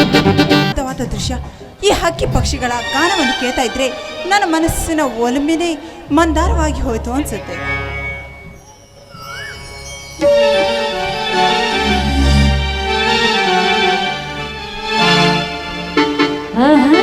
ಅದ್ಭುತವಾದ ದೃಶ್ಯ. ಈ ಹಕ್ಕಿ ಪಕ್ಷಿಗಳ ಗಾನವನ್ನು ಕೇಳ್ತಾ ಇದ್ರೆ ನನ್ನ ಮನಸ್ಸಿನ ಒಲುಮೆನೆ ಮಂದಾರವಾಗಿ ಹೋಯ್ತು ಅನ್ಸುತ್ತೆ. ನಾನು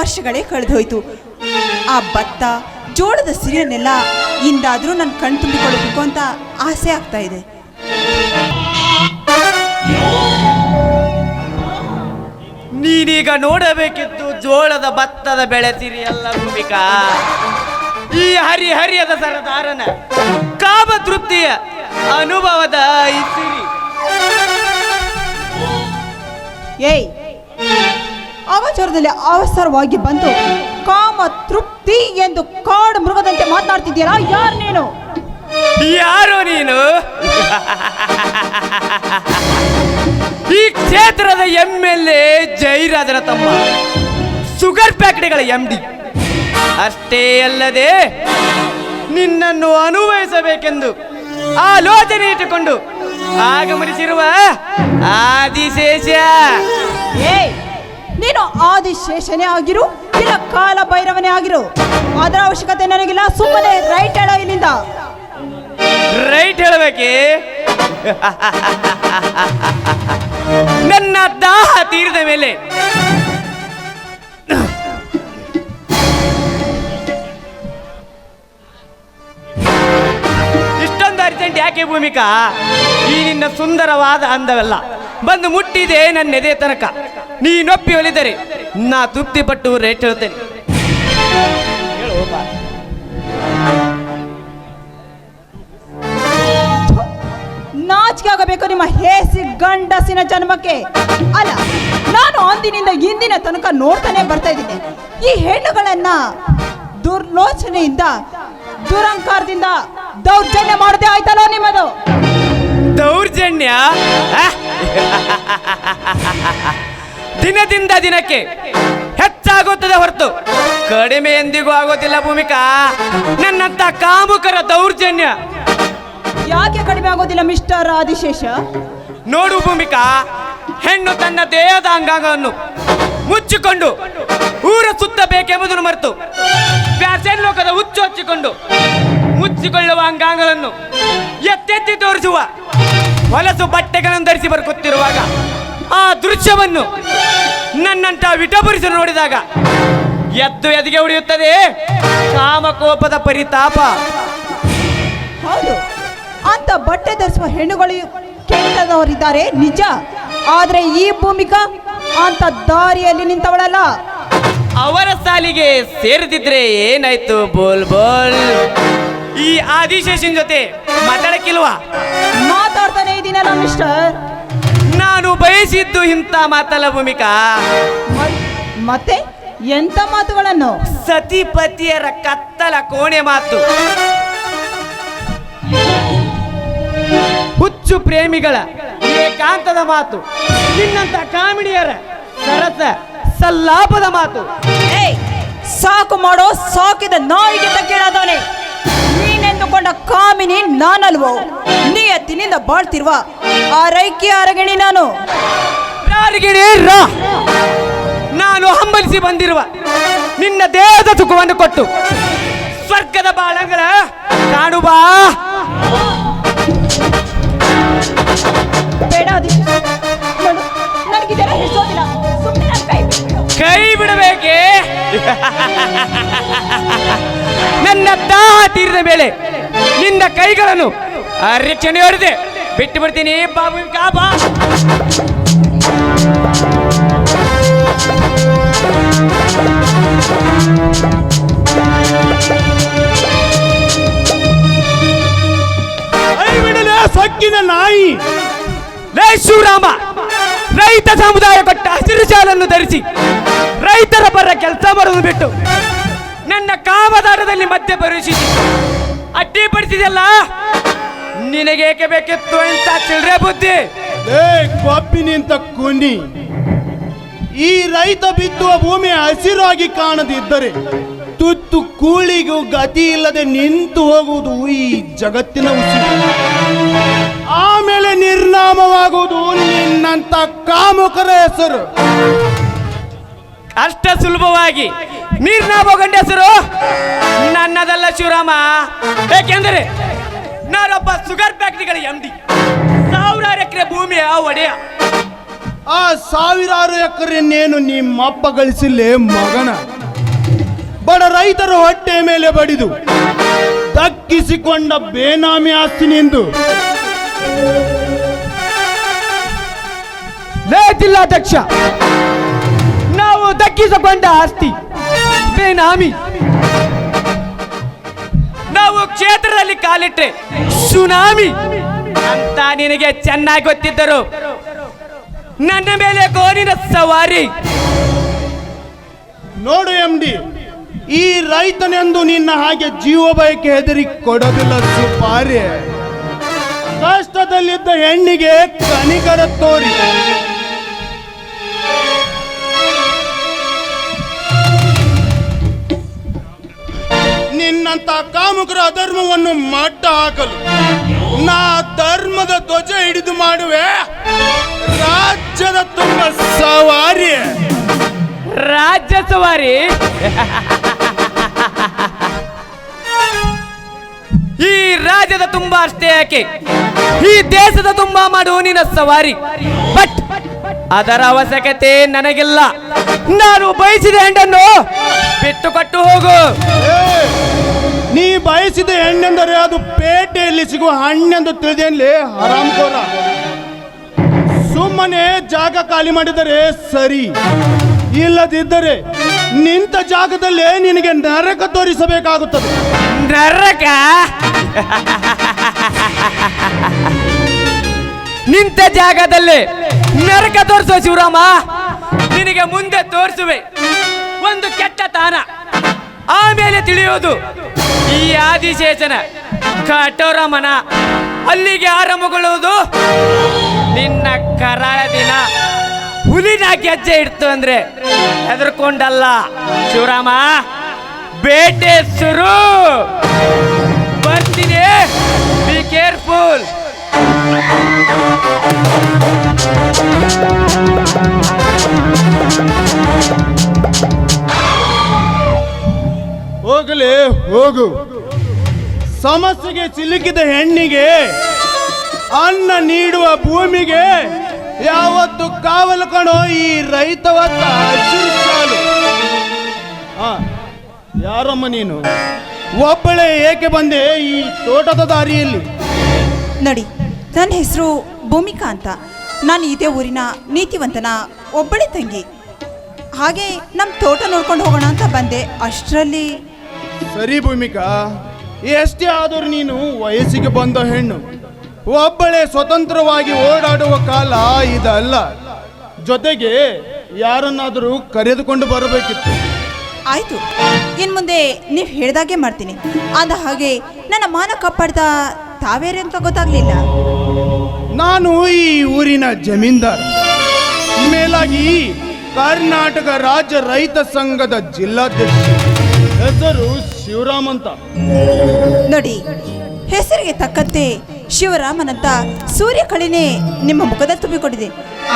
ವರ್ಷಗಳೇ ಕಳೆದು ಹೋಯ್ತು ಆ ಭತ್ತ ಜೋಳದ ಸಿರಿಯನ್ನೆಲ್ಲ ಇಂದಾದರೂ ನನ್ನ ಕಣ್ ತುಂಬಿಕೊಳ್ಳಬೇಕು ಅಂತ ಆಸೆ ಆಗ್ತಾ ಇದೆ. ನೀನೀಗ ನೋಡಬೇಕಿತ್ತು ಜೋಳದ ಭತ್ತದ ಬೆಳೆ ಸಿರಿ ಎಲ್ಲ ಭೂಮಿಕಾ ಈ ಹರಿ ಹರಿಯದ ಸರದಾರನ ಕಾಮ ತೃಪ್ತಿಯ ಅನುಭವದ ಈ ಸಿರಿ. ಏಯ್ ಅವಸರದಲ್ಲಿ ಅವಸರವಾಗಿ ಬಂದು ಕಾಮ ತೃಪ್ತಿ ಎಂದು ಕಾಡು ಮೃಗದಂತೆ ಮಾತನಾಡ್ತಿದ್ದೀರಾ ಯಾರು ನೀನು? ಯಾರು ನೀನು? ಈ ಕ್ಷೇತ್ರದ ಎಂ ಎಲ್ ಎ ಜೈರಾಜನ ತಮ್ಮ. ಶುಗರ್ ಫ್ಯಾಕ್ಟರಿಗಳ ಎಂ ಡಿ ಅಷ್ಟೇ ಅಲ್ಲದೆ ನಿನ್ನನ್ನು ಅನುಭವಿಸಬೇಕೆಂದು ಆಲೋಚನೆ ಇಟ್ಟುಕೊಂಡು ಆಗಮನಿಸಿರುವ ಆದಿಶೇಷ. ನೀನು ಆದಿಶೇಷನೇ ಆಗಿರು, ಇಲ್ಲ ಕಾಲ ಭೈರವನೇ ಆಗಿರು. ಅದರ ಅವಶ್ಯಕತೆ ನನಗಿಲ್ಲ. ಸುಮ್ಮನೆ ರೈಟ್ ಹೇಳೋ ಇಲ್ಲಿಂದ. ರೈಟ್ ಹೇಳಬೇಕೆ? ನನ್ನ ದಾಹ ತೀರಿದ ಮೇಲೆ ಇಷ್ಟೊಂದು ಅರ್ಜೆಂಟ್ ಯಾಕೆ ಭೂಮಿಕಾ? ಈ ನಿನ್ನ ಸುಂದರವಾದ ಅಂದವೆಲ್ಲ. ಬಂದು ಮುಟ್ಟಿದೆ ನನ್ನ ಎದೆ ತನಕ ನೀನೊಪ್ಪಿ ಒಲಿದರೆ ನಾ ತೃಪ್ತಿ ಪಟ್ಟು ರೇಟ್ ಹೇಳ್ತೇನೆ. ನಾಚಿಕೆ ಆಗಬೇಕು ನಿಮ್ಮ ಹೇಸಿ ಗಂಡಸಿನ ಜನ್ಮಕ್ಕೆ. ಅಲ್ಲ ನಾನು ಅಂದಿನಿಂದ ಇಂದಿನ ತನಕ ನೋಡ್ತಾನೆ ಬರ್ತಾ ಇದ್ದೀನಿ. ಈ ಹೆಣ್ಣುಗಳನ್ನ ದುರ್ಲೋಚನೆಯಿಂದ ದುರಂಕಾರದಿಂದ ದೌರ್ಜನ್ಯ ಮಾಡದೆ ಆಯ್ತಲ್ಲ ನಿಮ್ಮದು? ದೌರ್ಜನ್ಯ? ಆ? ದಿನದಿಂದ ದಿನಕ್ಕೆ ಹೆಚ್ಚಾಗುತ್ತದೆ ಹೊರತು ಕಡಿಮೆ ಎಂದಿಗೂ ಆಗೋದಿಲ್ಲ ಭೂಮಿಕಾ. ನನ್ನಂತ ಕಾಮುಕರ ದೌರ್ಜನ್ಯ. ಯಾಕೆ ಕಡಿಮೆ ಆಗೋದಿಲ್ಲ ಮಿಸ್ಟರ್ ಆದಿಶೇಷ? ನೋಡು ಭೂಮಿಕಾ ಹೆಣ್ಣು ತನ್ನ ದೇಹದ ಅಂಗಾಂಗವನ್ನು ಮುಚ್ಚಿಕೊಂಡು ಊರ ಸುತ್ತಬೇಕೆಂಬುದನ್ನು ಮರೆತು ಫ್ಯಾಷನ್ ಲೋಕದ ಹುಚ್ಚು ಹಚ್ಚಿಕೊಂಡು ಮುಚ್ಚಿಕೊಳ್ಳುವ ಅಂಗಾಂಗಗಳನ್ನು ಎತ್ತೆತ್ತಿ ತೋರಿಸುವ ಹೊಲಸು ಬಟ್ಟೆಗಳನ್ನು ಧರಿಸಿ ಬರುತ್ತಿರುವಾಗ ಆ ದೃಶ್ಯವನ್ನು ನನ್ನಂತ ವಿಟಪುರಿಸಲು ನೋಡಿದಾಗ ಎದ್ದು ಎದಿಗೆ ಉಳಿಯುತ್ತದೆ. ಕಾಮಕೋಪದ ಪರಿತಾಪ. ಹೌದು. ಅಂತ ಬಟ್ಟೆ ಧರಿಸುವ ಹೆಣ್ಣುಗಳು ಕೆಟ್ಟದವರಿದ್ದಾರೆ ನಿಜ. ಆದ್ರೆ ಈ ಭೂಮಿಕಾ ಅಂತ ದಾರಿಯಲ್ಲಿ ನಿಂತವಳಲ್ಲ. ಅವರ ಸಾಲಿಗೆ ಸೇರಿದಿದ್ರೆ ಏನಾಯ್ತು? ಬೋಲ್ ಬೋಲ್. ಈ ಆದಿಶೇಷನ್ ಜೊತೆ ಮಾತಾಡಕ್ಕಿಲ್ವಾ? ಮಾತಾಡ್ತಾನೆ ಇದೀನಲ್ಲ ಮಿಸ್ಟರ್ ನಾನು ಬಯಸಿದ್ದು ಇಂಥ ಮಾತಲ್ಲ ಭೂಮಿಕಾ. ಮತ್ತೆ ಎಂತ ಮಾತುಗಳನ್ನು? ಸತಿಪತಿಯರ ಕತ್ತಲ ಕೋಣೆ ಮಾತು. ಹುಚ್ಚು ಪ್ರೇಮಿಗಳ ಏಕಾಂತದ ಮಾತು. ನಿನ್ನಂತ ಕಾಮಿಡಿಯರ ಸರಸ ಸಲ್ಲಾಪದ ಮಾತು. ಸಾಕು ಮಾಡೋ ಸಾಕಿದ ನಾಯಿಗೆ ಕೇಳಾದವನೆ. ನೀನೆಂದುಕೊಂಡ ಕಾಮಿನಿ ನಾನಲ್ವೋ? ನಿಯತ್ತಿನಿಂದ ಬಾಳ್ತಿರುವ ಆ ರೈಕಿ ಅರಗಿಣಿ ನಾನು. ರಾ. ನಾನು ಹಂಬಲಿಸಿ ಬಂದಿರುವ ನಿನ್ನ ದೇಹದ ಸುಖವನ್ನು ಕೊಟ್ಟು ಸ್ವರ್ಗದ ಬಾಳಂಗಳ ಕಾಣುವ ಕೈ ಬಿಡಬೇಕೆ? ನನ್ನ ದಾಹ ತೀರಿದ ಮೇಲೆ ನಿನ್ನ ಕೈಗಳನ್ನು ರಕ್ಷಣೆ ಹೊಡೆದೆ. ಬಿಟ್ಟು ಬಿಡ್ತೀನಿ ಬಾಬು ಕಾಬಾ ಸಕ್ಕಿನ ನಾಯಿ. ಲೇ ಶಿವರಾಮ ರೈತ ಸಮುದಾಯ ಕೊಟ್ಟ ಹಸಿರು ಜಾಲನ್ನು ಧರಿಸಿ ರೈತರ ಪರ ಕೆಲಸ ಮಾಡುವುದು ಬಿಟ್ಟು ನನ್ನ ಕಾಮದಾರದಲ್ಲಿ ಮಧ್ಯ ಪ್ರವೇಶಿಸಿ ಅಡ್ಡಿಪಡಿಸಿದೆಲ್ಲ ನಿನಗೇಕೆ ಬೇಕಿತ್ತು ಅಂತ ಚಿಲ್ರೆ ಬುದ್ಧಿ? ಏ ಕೊಬ್ಬಿನಿಂತ ಕುನಿ. ಈ ರೈತ ಬಿತ್ತುವ ಭೂಮಿ ಹಸಿರಾಗಿ ಕಾಣದಿದ್ದರೆ ತುತ್ತು ಕೂಳಿಗೂ ಗತಿ ಇಲ್ಲದೆ ನಿಂತು ಹೋಗುವುದು ಈ ಜಗತ್ತಿನ ಉಸಿರು. ಆಮೇಲೆ ನಿರ್ನಾಮವಾಗುವುದು ನಿನ್ನಂತ ಕಾಮುಕರ ಹೆಸರು. ಅಷ್ಟ ಸುಲಭವಾಗಿ. ನಿರ್ನಾಮ ಹೆಸರು? ನನ್ನದಲ್ಲ ಶಿವರಾಮ. ಏಕೆಂದರೆ ನಾನೊಬ್ಬ ಶುಗರ್ ಫ್ಯಾಕ್ಟ್ರಿಗಳ ಎಂಡಿ ಸಾವಿರಾರು ಎಕರೆ ಭೂಮಿಯ ಒಡೆಯ. ಆ ಸಾವಿರಾರು ಎಕರೆನ್ನೇನು ನಿಮ್ಮಪ್ಪ ಗಳಿಸಿಲ್ಲೇ ಮಗನ? ಬಡ ರೈತರು ಹೊಟ್ಟೆ ಮೇಲೆ ಬಡಿದು ದಕ್ಕಿಸಿಕೊಂಡ ಬೇನಾಮಿ ಆಸ್ತಿ ನಿಂದು. ಲೇ ಜಿಲ್ಲಾಧ್ಯಕ್ಷ ದಕ್ಕಿಸಿಕೊಂಡ ಆಸ್ತಿ ಬೇನಾಮಿ ನಾವು ಕ್ಷೇತ್ರದಲ್ಲಿ ಕಾಲಿಟ್ರೆ ಸುನಾಮಿ ಅಂತ ನಿನಗೆ ಚೆನ್ನಾಗಿ ಗೊತ್ತಿದ್ದರು. ನನ್ನ ಮೇಲೆ ಗೋರಿನ ಸವಾರಿ. ನೋಡು ಎಂ ಡಿ ಈ ರೈತನೆಂದು ನಿನ್ನ ಹಾಗೆ ಜೀವ ಬಯಕೆ ಹೆದರಿ ಕೊಡೋದಿಲ್ಲ ಸುಪಾರಿ ಕಷ್ಟದಲ್ಲಿದ್ದ ಹೆಣ್ಣಿಗೆ ಕನಿಕರ ತೋರಿ ನಿನ್ನಂತ ಕಾಮುಕರ ಅಧರ್ಮವನ್ನು ಮಟ್ಟ ಹಾಕಲು ನಾ ಧರ್ಮದ ಧ್ವಜ ಹಿಡಿದು ಮಾಡುವೆ. ರಾಜ್ಯದ ತುಂಬ ಸವಾರಿ. ರಾಜ್ಯ ಸವಾರಿ. ಈ ರಾಜ್ಯದ ತುಂಬ ಅಷ್ಟೇ ಯಾಕೆ? ಈ ದೇಶದ ತುಂಬ ಮಾಡುವ ನಿನ್ನ ಸವಾರಿ. ಬಟ್ ಅದರ ಅವಶ್ಯಕತೆ ನನಗಿಲ್ಲ. ನಾನು ಬಯಸಿದ ಹೆಂಡನ್ನು ಬಿಟ್ಟು ಕೊಟ್ಟು ಹೋಗು. ನೀ ಬಯಸಿದ ಹೆಣ್ಣೆಂದರೆ ಅದು ಪೇಟೆಯಲ್ಲಿ ಸಿಗುವ ಹಣ್ಣೆಂದು ತಿಳಿದೇನ್ಲಿ? ಹರಾಮ್ಕೋರ. ಸುಮ್ಮನೆ ಜಾಗ ಖಾಲಿ ಮಾಡಿದರೆ ಸರಿ. ಇಲ್ಲದಿದ್ದರೆ ನಿಂತ ಜಾಗದಲ್ಲೇ ನಿನಗೆ ನರಕ ತೋರಿಸಬೇಕಾಗುತ್ತದೆ. ನರಕ? ನಿಂತ ಜಾಗದಲ್ಲಿ ನರಕ ತೋರಿಸುವ ಶಿವರಾಮ. ನಿನಗೆ ಮುಂದೆ ತೋರಿಸುವೆ. ಒಂದು ಕೆಟ್ಟ ತಾನ. ಆಮೇಲೆ ತಿಳಿಯೋದು. ಈ ಆದಿಶೇಷನ ಕಠೋರ ಮನ ಅಲ್ಲಿಗೆ ಆರಂಭಗೊಳ್ಳುವುದು ನಿನ್ನ ಕರಾಳ ದಿನ. ಹುಲಿನ ಗೆಜ್ಜೆ ಇಡ್ತು ಅಂದ್ರೆ ಹೆದರ್ಕೊಂಡಲ್ಲ ಶಿವರಾಮ. ಬೇಟೆ ಶುರು. ಬರ್ತೀನಿ. ಬಿ ಕೇರ್ಫುಲ್ ಹೋಗಲೇ ಹೋಗು. ಸಮಸ್ಯೆಗೆ ಸಿಲುಕಿದ ಹೆಣ್ಣಿಗೆ ಅನ್ನ ನೀಡುವ ಭೂಮಿಗೆ ಯಾವತ್ತು ಕಾವಲು ಕಣೋ ಈ ರೈತವತ್ತ ಯಾರಮ್ಮ ನೀನು? ಒಬ್ಬಳೇ ಏಕೆ ಬಂದೆ ಈ ತೋಟದ ದಾರಿಯಲ್ಲಿ? ನಡಿ ನನ್ನ ಹೆಸರು ಭೂಮಿಕಾ ಅಂತ. ನಾನು ಇದೇ ಊರಿನ ನೀತಿವಂತನ ಒಬ್ಬಳೆ ತಂಗಿ. ಹಾಗೆ ನಮ್ಮ ತೋಟ ನೋಡ್ಕೊಂಡು ಹೋಗೋಣ ಅಂತ ಬಂದೆ. ಅಷ್ಟರಲ್ಲಿ ಸರಿ ಭೂಮಿಕಾ. ಎಷ್ಟೇ ಆದರೂ ನೀನು ವಯಸ್ಸಿಗೆ ಬಂದ ಹೆಣ್ಣು. ಒಬ್ಬಳೇ ಸ್ವತಂತ್ರವಾಗಿ ಓಡಾಡುವ ಕಾಲ ಇದಲ್ಲ. ಜೊತೆಗೆ ಯಾರನ್ನಾದರೂ ಕರೆದುಕೊಂಡು ಬರಬೇಕಿತ್ತು. ಆಯಿತು. ಇನ್ನು ಮುಂದೆ ನೀವು ಹೇಳ್ದಾಗೆ ಮಾಡ್ತೀನಿ. ಅಂದ ಹಾಗೆ ನನ್ನ ಮಾನ ಕಾಪಾಡ್ದ ತಾವೇರೆ ಅಂತ ಗೊತ್ತಾಗ್ಲಿಲ್ಲ. ನಾನು ಈ ಊರಿನ ಜಮೀನ್ದಾರ್. ಮೇಲಾಗಿ ಕರ್ನಾಟಕ ರಾಜ್ಯ ರೈತ ಸಂಘದ ಜಿಲ್ಲಾಧ್ಯಕ್ಷ. ಹೆಸರು ಶಿವರಾಮ್ ಅಂತ. ನೋಡಿ ಹೆಸರಿಗೆ ತಕ್ಕಂತೆ ಶಿವರಾಮನಂತ ಸೂರ್ಯ ಕಳಿನೇ ನಿಮ್ಮ ಮುಖದಲ್ಲಿ ತುಂಬಿಕೊಂಡಿದೆ.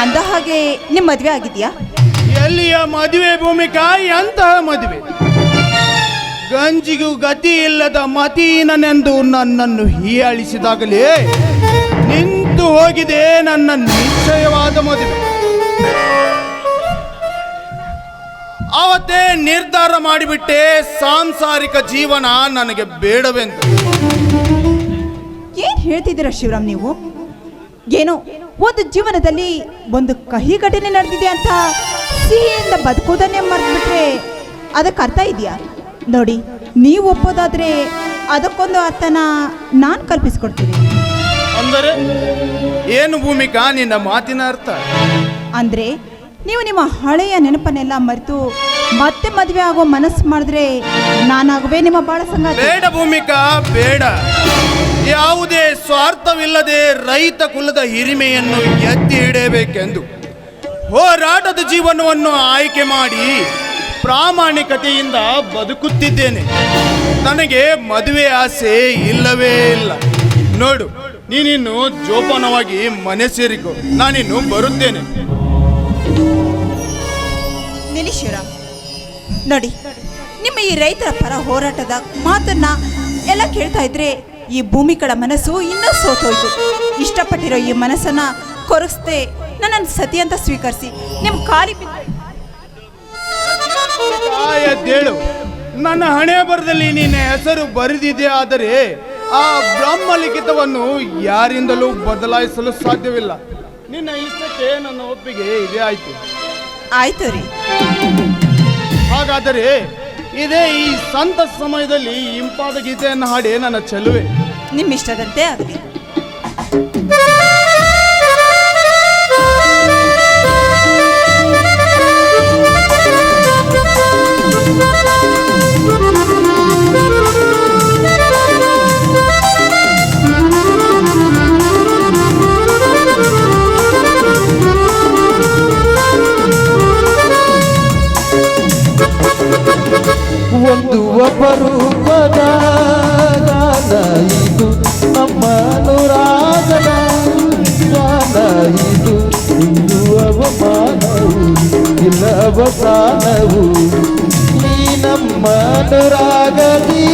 ಅಂದ ಹಾಗೆ ನಿಮ್ಮ ಮದುವೆ ಆಗಿದೆಯಾ? ಎಲ್ಲಿಯ ಮದುವೆ ಭೂಮಿಕಾ ಎಂತಹ ಮದುವೆ. ಗಂಜಿಗೂ ಗತಿ ಇಲ್ಲದ ಮತೀನನೆಂದು ನನ್ನನ್ನು ಹೀಯಾಳಿಸಿದಾಗಲೇ ನಿಂತು ಹೋಗಿದೆ ನನ್ನ ನಿಶ್ಚಯವಾದ ಮದುವೆ. ಅವತ್ತೇ ನಿರ್ಧಾರ ಮಾಡಿಬಿಟ್ಟೆ ಸಾಂಸಾರಿಕ ಜೀವನ ನನಗೆ ಬೇಡವೆಂದು. ಏನ್ ಹೇಳ್ತಿದ್ದೀರ ಶಿವರಾಮ್ ನೀವು? ಏನೋ ಒಂದು ಜೀವನದಲ್ಲಿ ಒಂದು ಕಹಿ ಘಟನೆ ನಡೆದಿದೆ ಅಂತ ಸಿಹಿಯಿಂದ ಬದುಕೋದನ್ನೇ ಮರೆತುಬಿಟ್ರೆ ಅದಕ್ಕೆ ಅರ್ಥ ಇದೆಯಾ? ನೋಡಿ ನೀವು ಒಪ್ಪೋದಾದ್ರೆ ಅದಕ್ಕೊಂದು ಅರ್ಥನ ನಾನು ಕಲ್ಪಿಸ್ಕೊಡ್ತೀನಿ. ಅಂದರೆ ಏನು ಭೂಮಿಕಾ ನಿನ್ನ ಮಾತಿನ ಅರ್ಥ? ಅಂದ್ರೆ ನೀವು ನಿಮ್ಮ ಹಳೆಯ ನೆನಪನ್ನೆಲ್ಲ ಮರೆತು ಮತ್ತೆ ಮದುವೆ ಆಗೋ ಮನಸ್ಸು ಮಾಡಿದ್ರೆ ನಾನಾಗುವೆ ನಿಮ್ಮ ಬಾಳ ಸಂಗಾತಿ. ಬೇಡ ಭೂಮಿಕಾ, ಬೇಡ. ಯಾವುದೇ ಸ್ವಾರ್ಥವಿಲ್ಲದೆ ರೈತ ಕುಲದ ಹಿರಿಮೆಯನ್ನು ಎತ್ತಿ ಹಿಡಿಯಬೇಕೆಂದು ಹೋರಾಟದ ಜೀವನವನ್ನು ಆಯ್ಕೆ ಮಾಡಿ ಪ್ರಾಮಾಣಿಕತೆಯಿಂದ ಬದುಕುತ್ತಿದ್ದೇನೆ. ನನಗೆ ಮದುವೆ ಆಸೆ ಇಲ್ಲವೇ ಇಲ್ಲ. ನೋಡು, ನೀನಿನ್ನು ಜೋಪಾನವಾಗಿ ಮನೆ ಸೇರಿಕೊ. ನಾನಿನ್ನು ಬರುತ್ತೇನೆ. ನಿಲ್ಲಿ ಶಿವರಾಮ್ ನೋಡಿ, ನಿಮ್ಮ ಈ ರೈತರ ಪರ ಹೋರಾಟದ ಮಾತನ್ನ ಎಲ್ಲ ಕೇಳ್ತಾ ಇದ್ರೆ ಈ ಭೂಮಿಗಳ ಮನಸ್ಸು ಇನ್ನೂ ಸೋತೋಯ್ತು. ಇಷ್ಟಪಟ್ಟಿರೋ ಈ ಮನಸ್ಸನ್ನ ಕೊರಗಿಸ್ದೆ ನನ್ನನ್ನು ಸತಿ ಅಂತ ಸ್ವೀಕರಿಸಿ. ನಿಮ್ಮ ಕಾಲಿ ಎದ್ದೇಳು ನನ್ನ ಹಣೆ ಬರದಲ್ಲಿ ನಿನ್ನ ಹೆಸರು ಬರೆದಿದೆ, ಆದರೆ ಆ ಬ್ರಹ್ಮ ಲಿಖಿತವನ್ನು ಯಾರಿಂದಲೂ ಬದಲಾಯಿಸಲು ಸಾಧ್ಯವಿಲ್ಲ. ನಿನ್ನ ಇಷ್ಟಕ್ಕೆ ನನ್ನ ಒಪ್ಪಿಗೆ ಇದೇ ಆಯ್ತು. ಆಯ್ತು ರೀ. ಹಾಗಾದರೆ ಇದೇ ಈ ಸಂತ ಸಮಯದಲ್ಲಿ ಇಂಪಾದ ಗೀತೆಯನ್ನು ಹಾಡಿ ನನ್ನ ಚೆಲುವೆ. ನಿಮ್ಮಿಷ್ಟದಂತೆ ಆಗಲಿ ಒಂದು ಅಪರೂಪದ ಗಾನ ಇದು ನಮ್ಮ ಅನುರಾಗದ ಗಾನ ಇದು. ಇಂದು ಅವಮಾನವು ಇಲ್ಲ ಅವಸಾನವು ನೀ ನಮ್ಮ ಅನುರಾಗದಿ.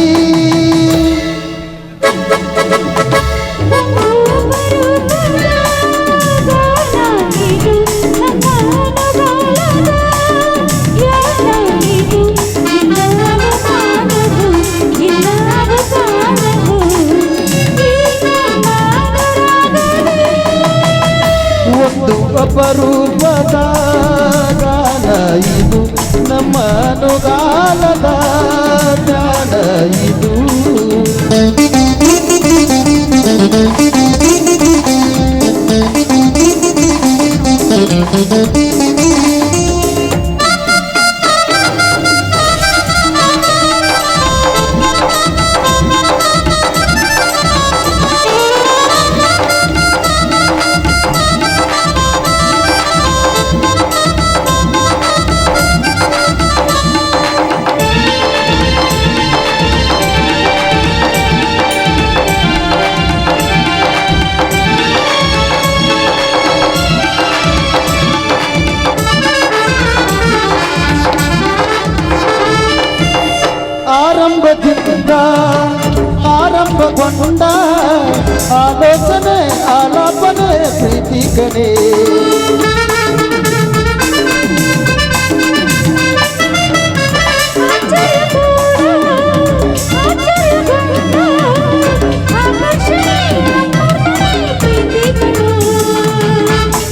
ಕಣೆ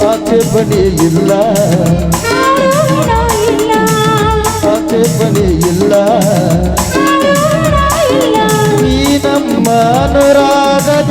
ಆಚೆ ಬನಿ ಇಲ್ಲ ಆಚೆ ಬನಿ ಇಲ್ಲ ಈ ನಮ್ಮ ಅನುರಾಗದಿ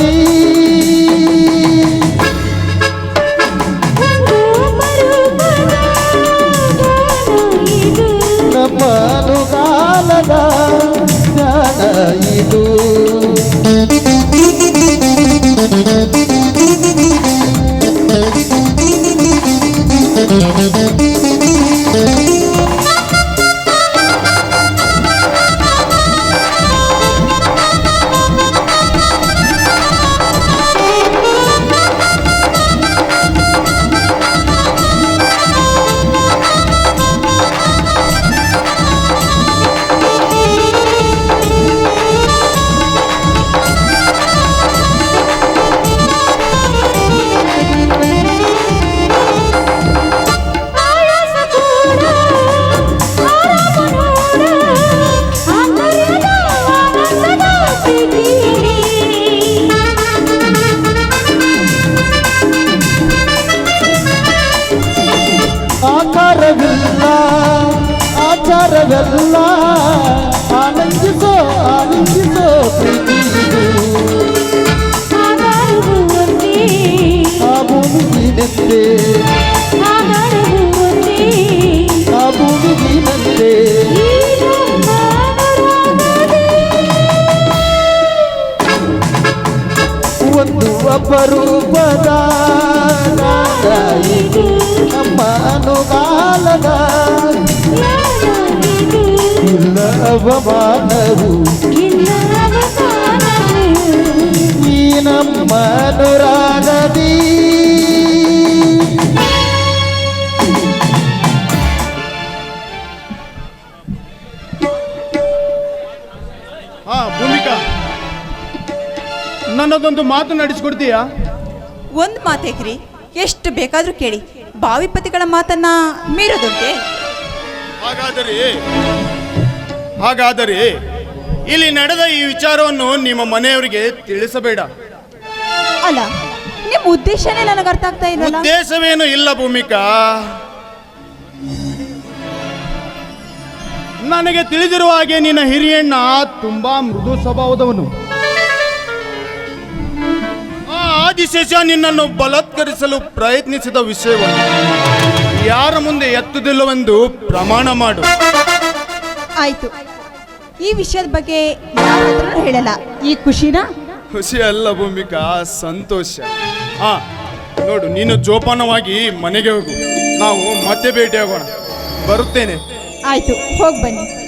ಅವಮಾನವು. ಈ ನಮ್ಮ ಅನುರಾಗದಿ ಹಾ ಭೂಮಿಕಾ ನನ್ನದೊಂದು ಮಾತು ನಡೆಸ್ಕೊಡ್ತೀಯಾ ಒಂದು ಮಾತೇಕ್ರಿ ಎಷ್ಟು ಬೇಕಾದರೂ ಕೇಳಿ. ಬಾವಿಪತಿಗಳ ಮಾತನ್ನ ಮೀರೋದುಂಟೆ ಹಾಗಾದರೆ ಹಾಗಾದರೆ ಇಲ್ಲಿ ನಡೆದ ಈ ವಿಚಾರವನ್ನು ನಿಮ್ಮ ಮನೆಯವರಿಗೆ ತಿಳಿಸಬೇಡ. ಅಲ್ಲ ನಿಮ್ಮ ಉದ್ದೇಶನೇ ನನಗೆ ಅರ್ಥ ಆಗ್ತಾ ಇಲ್ಲ ಉದ್ದೇಶವೇನು ಇಲ್ಲ ಭೂಮಿಕಾ. ನನಗೆ ತಿಳಿದಿರುವ ಹಾಗೆ ನಿನ್ನ ಹಿರಿಯಣ್ಣ ತುಂಬಾ ಮೃದು ಸ್ವಭಾವದವನು. ಆದಿಶೇಷ ನಿನ್ನನ್ನು ಬಲಾತ್ಕರಿಸಲು ಪ್ರಯತ್ನಿಸಿದ ವಿಷಯವನ್ನು ಯಾರ ಮುಂದೆ ಎತ್ತುದಿಲ್ಲವೆಂದು ಪ್ರಮಾಣ ಮಾಡು. ಆಯ್ತು. ಈ ವಿಷಯದ ಬಗ್ಗೆ ಯಾರ ಹತ್ರನೂ ಹೇಳಲ್ಲ. ಈ ಖುಷಿನ? ಖುಷಿ ಅಲ್ಲ ಭೂಮಿಕಾ ಸಂತೋಷ. ಹಾ ನೋಡು ನೀನು ಜೋಪಾನವಾಗಿ ಮನೆಗೆ ಹೋಗು. ನಾವು ಮತ್ತೆ ಭೇಟಿಯಾಗೋಣ. ಬರುತ್ತೇನೆ. ಆಯ್ತು ಹೋಗಿ ಬನ್ನಿ.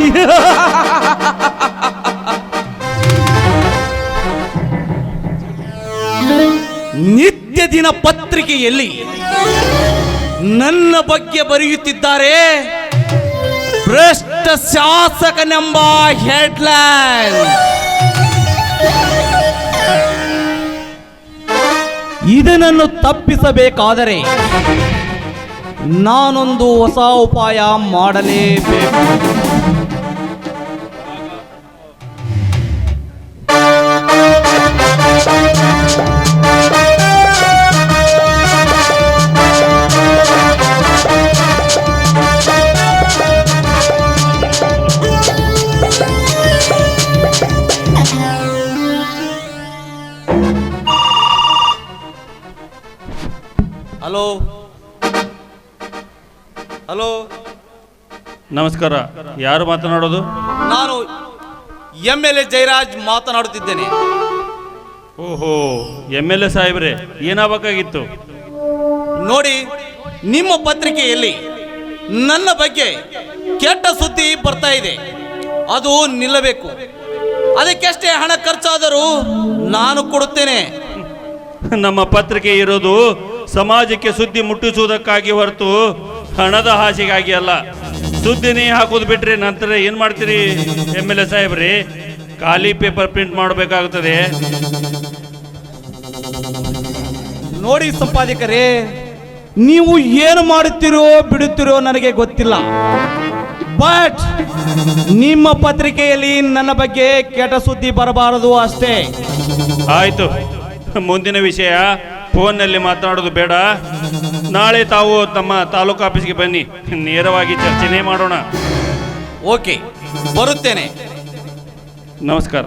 ನಿತ್ಯ ದಿನ ಪತ್ರಿಕೆಯಲ್ಲಿ ನನ್ನ ಬಗ್ಗೆ ಬರೆಯುತ್ತಿದ್ದಾರೆ ಭ್ರಷ್ಟ ಶಾಸಕನೆಂಬ ಹೆಡ್ಲೈನ್ ಇದನ್ನು ತಪ್ಪಿಸಬೇಕಾದರೆ ನಾನೊಂದು ಹೊಸ ಉಪಾಯ ಮಾಡಲೇಬೇಕು. ಹಲೋ. ಹಲೋ. ನಮಸ್ಕಾರ. ಯಾರು ಮಾತನಾಡೋದು? ನಾನು ಎಂ ಎಲ್ ಎ ಜಯರಾಜ್ ಮಾತನಾಡುತ್ತಿದ್ದೇನೆ. ಓಹೋ ಎಂ ಎಲ್ ಎ ಸಾಹೇಬ್ರೆ ಏನಾಗಬೇಕಾಗಿತ್ತು? ನೋಡಿ ನಿಮ್ಮ ಪತ್ರಿಕೆಯಲ್ಲಿ ನನ್ನ ಬಗ್ಗೆ ಕೆಟ್ಟ ಸುದ್ದಿ ಬರ್ತಾ ಇದೆ. ಅದು ನಿಲ್ಲಬೇಕು. ಅದಕ್ಕೆಷ್ಟೇ ಹಣ ಖರ್ಚಾದರೂ ನಾನು ಕೊಡುತ್ತೇನೆ. ನಮ್ಮ ಪತ್ರಿಕೆ ಇರೋದು ಸಮಾಜಕ್ಕೆ ಸುದ್ದಿ ಮುಟ್ಟಿಸುವುದಕ್ಕಾಗಿ ಹೊರತು ಹಣದ ಹಾಸಿಗಾಗಿ ಅಲ್ಲ. ಸುದ್ದಿನೇ ಹಾಕೋದು ಬಿಟ್ರೆ ನಂತರ ಏನು ಮಾಡ್ತೀರಿ ಎಂ ಎಲ್ ಎ ಸಾಹೇಬ್ರಿ? ಖಾಲಿ ಪೇಪರ್ ಪ್ರಿಂಟ್ ಮಾಡಬೇಕಾಗುತ್ತದೆ ನೋಡಿ ಸಂಪಾದಕರೇ ನೀವು ಏನು ಮಾಡುತ್ತೀರೋ ಬಿಡುತ್ತೀರೋ ನನಗೆ ಗೊತ್ತಿಲ್ಲ. ಬಟ್ ನಿಮ್ಮ ಪತ್ರಿಕೆಯಲ್ಲಿ ನನ್ನ ಬಗ್ಗೆ ಕೆಟ್ಟ ಸುದ್ದಿ ಬರಬಾರದು ಅಷ್ಟೇ. ಆಯಿತು. ಮುಂದಿನ ವಿಷಯ ಫೋನ್ನಲ್ಲಿ ಮಾತನಾಡೋದು ಬೇಡ. ನಾಳೆ ತಾವು ತಮ್ಮ ತಾಲೂಕು ಆಫೀಸ್ಗೆ ಬನ್ನಿ. ನೇರವಾಗಿ ಚರ್ಚೆನೇ ಮಾಡೋಣ. ಓಕೆ ಬರುತ್ತೇನೆ. ನಮಸ್ಕಾರ.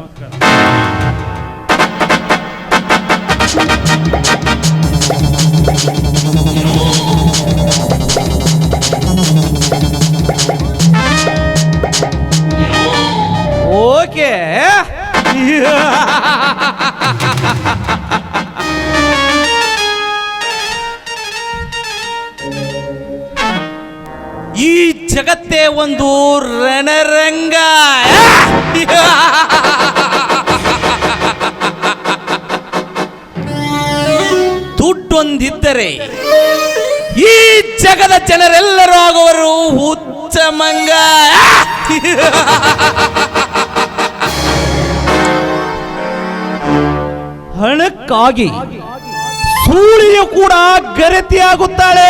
ಓಕೆ. ಈ ಜಗತ್ತೇ ಒಂದು ರಣರಂಗ. ದುಡ್ಡೊಂದಿದ್ದರೆ ಈ ಜಗದ ಜನರೆಲ್ಲರೂ ಆಗುವರು ಹುಚ್ಚ ಹಣಕ್ಕಾಗಿ ಸೂಳಿಯು ಕೂಡ ಗರತಿಯಾಗುತ್ತಾಳೆ.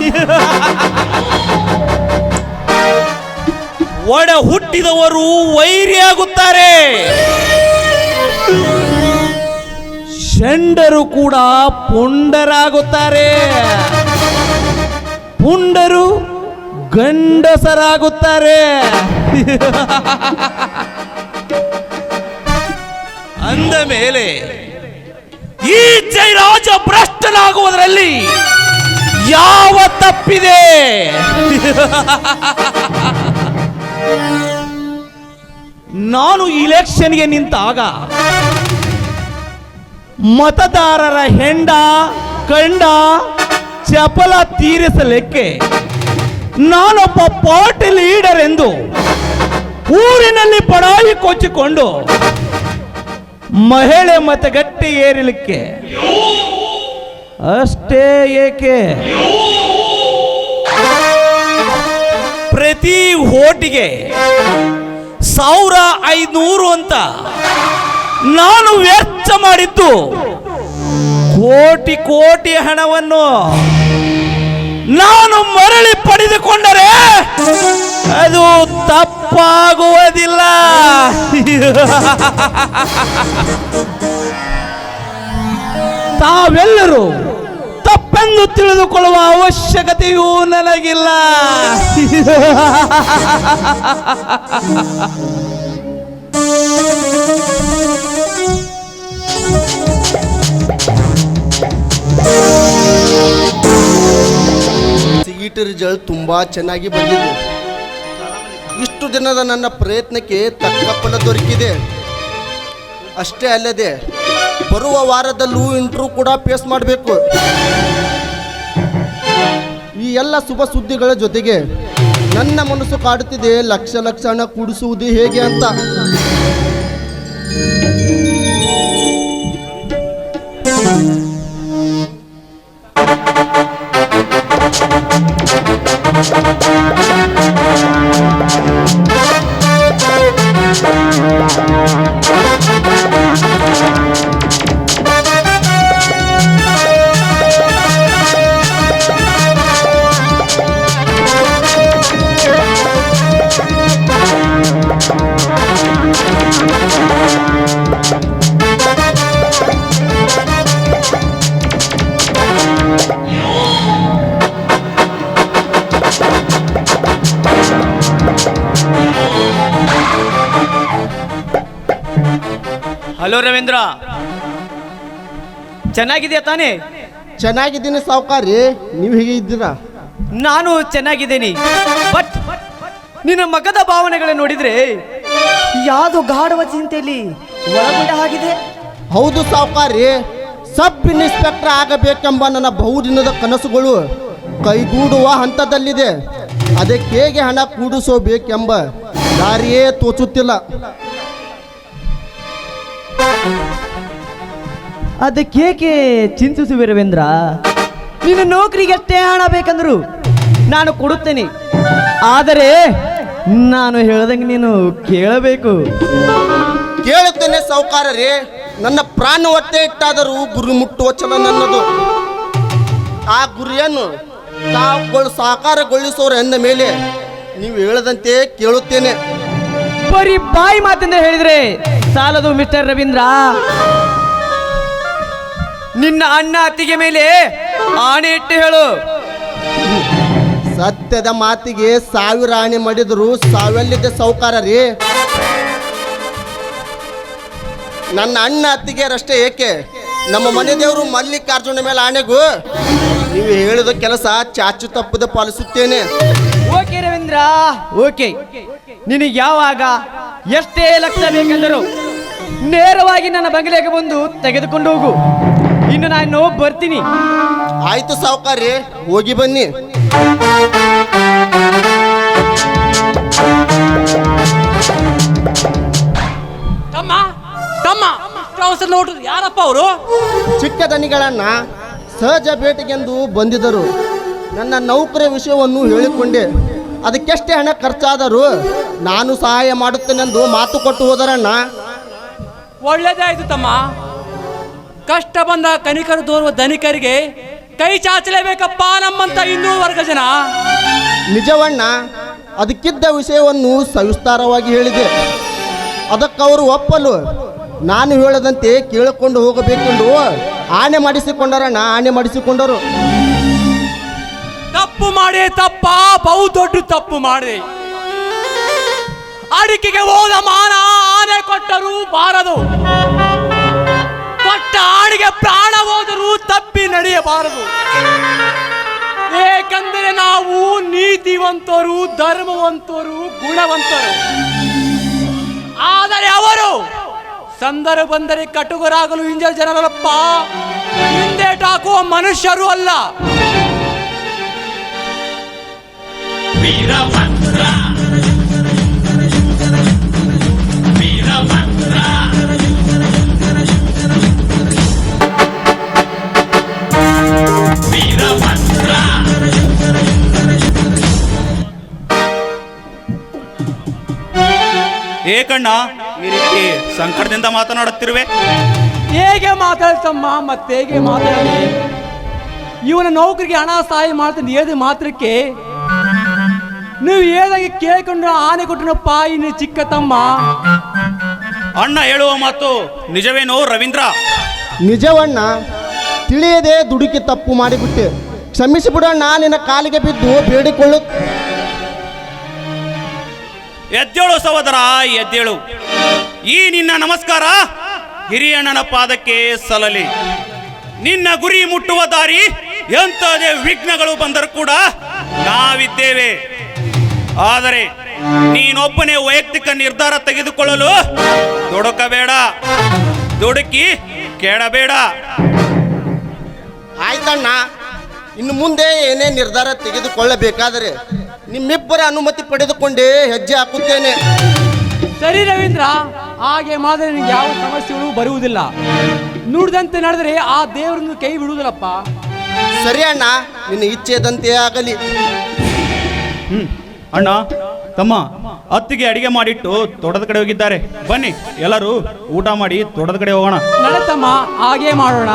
ಒಡ ಹುಟ್ಟಿದವರು ವೈರಿಯಾಗುತ್ತಾರೆ. ಷಂಡರು ಕೂಡ ಪುಂಡರಾಗುತ್ತಾರೆ. ಪುಂಡರು ಗಂಡಸರಾಗುತ್ತಾರೆ. ಅಂದ ಮೇಲೆ ಈ ಜೈರಾಜ ಭ್ರಷ್ಟನಾಗುವುದರಲ್ಲಿ ಯಾವ ತಪ್ಪಿದೆ? ನಾನು ಇಲೆಕ್ಷನ್ಗೆ ನಿಂತಾಗ ಮತದಾರರ ಹೆಂಡ ಕಂಡ ಚಪಲ ತೀರಿಸಲಿಕ್ಕೆ ನಾನೊಬ್ಬ ಪಾರ್ಟಿ ಲೀಡರ್ ಎಂದು ಊರಿನಲ್ಲಿ ಪಡಾಯಿ ಕೊಚ್ಚಿಕೊಂಡು ಮಹಿಳೆ ಮತಗಟ್ಟೆ ಏರಿಲಿಕ್ಕೆ. ಅಷ್ಟೇ ಏಕೆ? ಪ್ರತಿ ಓಟಿಗೆ ಸಾವಿರ ಐದುನೂರು ಅಂತ ನಾನು ವೆಚ್ಚ ಮಾಡಿದ್ದು. ಕೋಟಿ ಕೋಟಿ ಹಣವನ್ನು ನಾನು ಮರಳಿ ಪಡೆದುಕೊಂಡರೆ ಅದು ತಪ್ಪಾಗುವುದಿಲ್ಲ. ತಾವೆಲ್ಲರೂ ತಪ್ಪೆಂದು ತಿಳಿದುಕೊಳ್ಳುವ ಅವಶ್ಯಕತೆಯೂ ನನಗಿಲ್ಲ. ಸಿಇಟಿ ರಿಸಲ್ಟ್ ತುಂಬಾ ಚೆನ್ನಾಗಿ ಬಂದಿದೆ. ಇಷ್ಟು ದಿನದ ನನ್ನ ಪ್ರಯತ್ನಕ್ಕೆ ತಕ್ಕ ಫಲ ದೊರಕಿದೆ. ಅಷ್ಟೇ ಅಲ್ಲದೆ ಬರುವ ವಾರದಲ್ಲೂ ಇಂಟ್ರೂ ಕೂಡ ಫೇಸ್ ಮಾಡಬೇಕು. ಈ ಎಲ್ಲ ಶುಭ ಸುದ್ದಿಗಳ ಜೊತೆಗೆ ನನ್ನ ಮನಸ್ಸು ಕಾಡುತ್ತಿದೆ. ಲಕ್ಷ ಲಕ್ಷ ಹಣ ಕೂಡಿಸುವುದು ಹೇಗೆ ಅಂತ. ರವೀಂದ್ರ? ಚೆನ್ನಾಗಿದೆಯಾ ತಾನೇ? ಚೆನ್ನಾಗಿದ್ದೀನಿ ಸಾವುಕಾರಿ. ನೀವು ಹೇಗೆ ಇದ್ದೀರಾ? ನಾನು ಚೆನ್ನಾಗಿದ್ದೀನಿ. ಬಟ್ ನಿನ್ನ ಮಗದ ಭಾವನೆಗಳನ್ನ ನೋಡಿದ್ರೆ ಯಾವುದು ಗಾಢವ ಚಿಂತೆಯಲ್ಲಿ ಒಳಗೊಂಡ ಹಾಗಿದೆ. ಹೌದು ಸಾವುಕಾರಿ. ಸಬ್ ಇನ್ಸ್ಪೆಕ್ಟರ್ ಆಗಬೇಕೆಂಬ ನನ್ನ ಬಹುದಿನದ ಕನಸುಗಳು ಕೈಗೂಡುವ ಹಂತದಲ್ಲಿದೆ. ಅದಕ್ಕೆ ಹೇಗೆ ಹಣ ಕೂಡಿಸೋಬೇಕೆಂಬ ದಾರಿಯೇ ತೋಚುತ್ತಿಲ್ಲ. ಅದಕ್ಕೇಕೆ ಚಿಂತಿಸುವೆ ರವೀಂದ್ರ ನಿನ್ನ ನೌಕರಿಗೆ ಎಷ್ಟೇ ಹಣ ಬೇಕಂದ್ರು ನಾನು ಕೊಡುತ್ತೇನೆ. ಆದರೆ ನಾನು ಹೇಳ್ದಂಗೆ ನೀನು ಕೇಳಬೇಕು. ಕೇಳುತ್ತೇನೆ ಸಾವುಕಾರರೇ. ನನ್ನ ಪ್ರಾಣ ಒತ್ತೆ ಇಟ್ಟಾದರೂ ಗುರಿ ಮುಟ್ಟುವ ಚಲ ನನ್ನದು. ಆ ಗುರಿಯನ್ನು ಸಾಕಾರಗೊಳಿಸೋರು ಎಂದ ಮೇಲೆ ನೀವು ಹೇಳದಂತೆ ಕೇಳುತ್ತೇನೆ. ಬರೀ ಬಾಯಿ ಮಾತಿಂದ ಹೇಳಿದ್ರೆ ಸಾಲದು ಮಿಸ್ಟರ್ ರವೀಂದ್ರ. ನಿನ್ನ ಅಣ್ಣ ಅತ್ತಿಗೆ ಮೇಲೆ ಆಣೆ ಇಟ್ಟು ಹೇಳು. ಸತ್ಯದ ಮಾತಿಗೆ ಸಾವಿರ ಆಣೆ ಮಾಡಿದ್ರು ಸೌಕಾರ ರೀ? ನನ್ನ ಅಣ್ಣ ಅತ್ತಿಗೆ ಅಷ್ಟೇ ಏಕೆ? ನಮ್ಮ ಮನೆ ದೇವರು ಮಲ್ಲಿಕಾರ್ಜುನ ಮೇಲೆ ಆಣೆಗೂ? ನೀವು ಹೇಳಿದ ಕೆಲಸ ಚಾಚು ತಪ್ಪದ ಪಾಲಿಸುತ್ತೇನೆ. ಓಕೆ ರವೀಂದ್ರ. ಓಕೆ. ನಿನಗೆ ಯಾವಾಗ ಎಷ್ಟೇ ಲಕ್ಷ ಬೇಕೆಂದರು ನೇರವಾಗಿ ನನ್ನ ಬಂಗಲೆಗೆ ಬಂದು ತೆಗೆದುಕೊಂಡು ಹೋಗು. ಇನ್ನು ನಾನು ಬರ್ತೀನಿ. ಆಯ್ತು ಸಾವುಕಾರಿ ಹೋಗಿ ಬನ್ನಿ. ತಮ್ಮ ತಮ್ಮ ನೋಡ್ರಿ ಯಾರಪ್ಪ ಅವರು? ಚಿಕ್ಕ ದನಿಗಳನ್ನ ಸಹಜ ಭೇಟಿಗೆಂದು ಬಂದಿದ್ದರು. ನನ್ನ ನೌಕರಿ ವಿಷಯವನ್ನು ಹೇಳಿಕೊಂಡೆ. ಅದಕ್ಕೆಷ್ಟೇ ಹಣ ಖರ್ಚಾದರೂ ನಾನು ಸಹಾಯ ಮಾಡುತ್ತೇನೆಂದು ಮಾತು ಕೊಟ್ಟು ಹೋದರಣ್ಣ. ಒಳ್ಳೇದಾಯ್ತು ತಮ್ಮ. ಕಷ್ಟ ಬಂದ ಕನಿಕರು ತೋರುವ ಧನಿಕರಿಗೆ ಕೈ ಚಾಚಲೇಬೇಕಪ್ಪ ನಮ್ಮಂತ ಇನ್ನೂ ವರ್ಗ ಜನ. ನಿಜವಣ್ಣ ಅದಕ್ಕಿದ್ದ ವಿಷಯವನ್ನು ಸವಿಸ್ತಾರವಾಗಿ ಹೇಳಿದೆ. ಅದಕ್ಕವರು ಒಪ್ಪಲು ನಾನು ಹೇಳದಂತೆ ಕೇಳಿಕೊಂಡು ಹೋಗಬೇಕೆಂದು ಆನೆ ಮಾಡಿಸಿಕೊಂಡರಣ್ಣ ಆನೆ ಮಾಡಿಸಿಕೊಂಡರು. ತಪ್ಪು ಮಾಡಿ ತಪ್ಪ, ಬಹು ದೊಡ್ಡ ತಪ್ಪು ಮಾಡಿ. ಅಡಿಕೆಗೆ ಹೋದ ಮಾನ ಆನೆ ಕೊಟ್ಟರು ಬಾರದು. ಕೊಟ್ಟ ಆಡಿಗೆ ಪ್ರಾಣ ಹೋದರೂ ತಪ್ಪಿ ನಡೆಯಬಾರದು. ಏಕೆಂದರೆ ನಾವು ನೀತಿವಂತರು, ಧರ್ಮವಂತರು, ಗುಣವಂತರು. ಆದರೆ ಅವರು ಸಂದರ್ಭ ಬಂದರೆ ಕಟುಗರಾಗಲು ಇಂಜ ಜನರಲ್ಲಪ್ಪ. ಹಿಂದೇಟಾಕುವ ಮನುಷ್ಯರು ಅಲ್ಲ. ಈ ರೀತಿ ಸಂಕಟದಿಂದ ಮಾತನಾಡುತ್ತಿರುವೆ? ಹೇಗೆ ಮಾತಾಡ್ತಮ್ಮ ಮತ್ತೆ ಹೇಗೆ ಮಾತಾಡಿ? ಇವನ ನೌಕರಿಗೆ ಹಣ ಸಹಾಯ ಮಾಡ್ತೀನಿ ಏದು ಮಾತ್ರಕ್ಕೆ ನೀವು ಏನಾಗಿ ಕೇಳ್ಕೊಂಡ್ರೆ ಆನೆ ಗುಟ್ರ ಪಾಯಿ ನೀ ಚಿಕ್ಕ ತಮ್ಮ. ಅಣ್ಣ ಹೇಳುವ ಮಾತು ನಿಜವೇನೋ ರವೀಂದ್ರ? ನಿಜವಣ್ಣ ತಿಳಿಯದೆ ದುಡುಕಿ ತಪ್ಪು ಮಾಡಿಬಿಟ್ಟೆ. ಕ್ಷಮಿಸಿಬಿಡಣ್ಣ ನಿನ್ನ ಕಾಲಿಗೆ ಬಿದ್ದು ಬೇಡಿಕೊಳ್ಳು. ಎದ್ದೇಳು ಸಹೋದರ ಎದ್ದೇಳು. ಈ ನಿನ್ನ ನಮಸ್ಕಾರ ಹಿರಿಯಣ್ಣನ ಪಾದಕ್ಕೆ ಸಲಲಿ ನಿನ್ನ ಗುರಿ ಮುಟ್ಟುವ ದಾರಿ ಎಂಥದೇ ವಿಘ್ನಗಳು ಬಂದರೂ ಕೂಡ ನಾವಿದ್ದೇವೆ. ಆದರೆ ನೀನೊಬ್ಬನೇ ವೈಯಕ್ತಿಕ ನಿರ್ಧಾರ ತೆಗೆದುಕೊಳ್ಳಲು ದುಡುಕಬೇಡ ದುಡುಕಿ ಕೇಳಬೇಡ. ಆಯ್ತಣ್ಣ ಇನ್ನು ಮುಂದೆ ಏನೇ ನಿರ್ಧಾರ ತೆಗೆದುಕೊಳ್ಳಬೇಕಾದರೆ ನಿಮ್ಮಿಬ್ಬರ ಅನುಮತಿ ಪಡೆದುಕೊಂಡೇ ಹೆಜ್ಜೆ ಹಾಕುತ್ತೇನೆ. ಸರಿ ರವೀಂದ್ರ ಹಾಗೆ ಮಾಡಿದ್ರೆ ನಿಮ್ಗೆ ಯಾವ ಸಮಸ್ಯೆಗಳು ಬರುವುದಿಲ್ಲ. ನುಡಿದಂತೆ ನಡೆದರೆ ಆ ದೇವರನ್ನು ಕೈ ಬಿಡುವುದಿಲ್ಲಪ್ಪ. ಸರಿ ಅಣ್ಣ ನಿನ್ನ ಇಚ್ಛೆದಂತೆ ಆಗಲಿ. ಹ್ಮ್. ಅಣ್ಣ, ತಮ್ಮ, ಅತ್ತಿಗೆ ಅಡಿಗೆ ಮಾಡಿಟ್ಟು ತೋಟದ ಕಡೆ ಹೋಗಿದ್ದಾರೆ. ಬನ್ನಿ, ಎಲ್ಲರೂ ಊಟ ಮಾಡಿ ತೋಟದ ಕಡೆ ಹೋಗೋಣ. ತಮ್ಮ ಹಾಗೆ ಮಾಡೋಣ.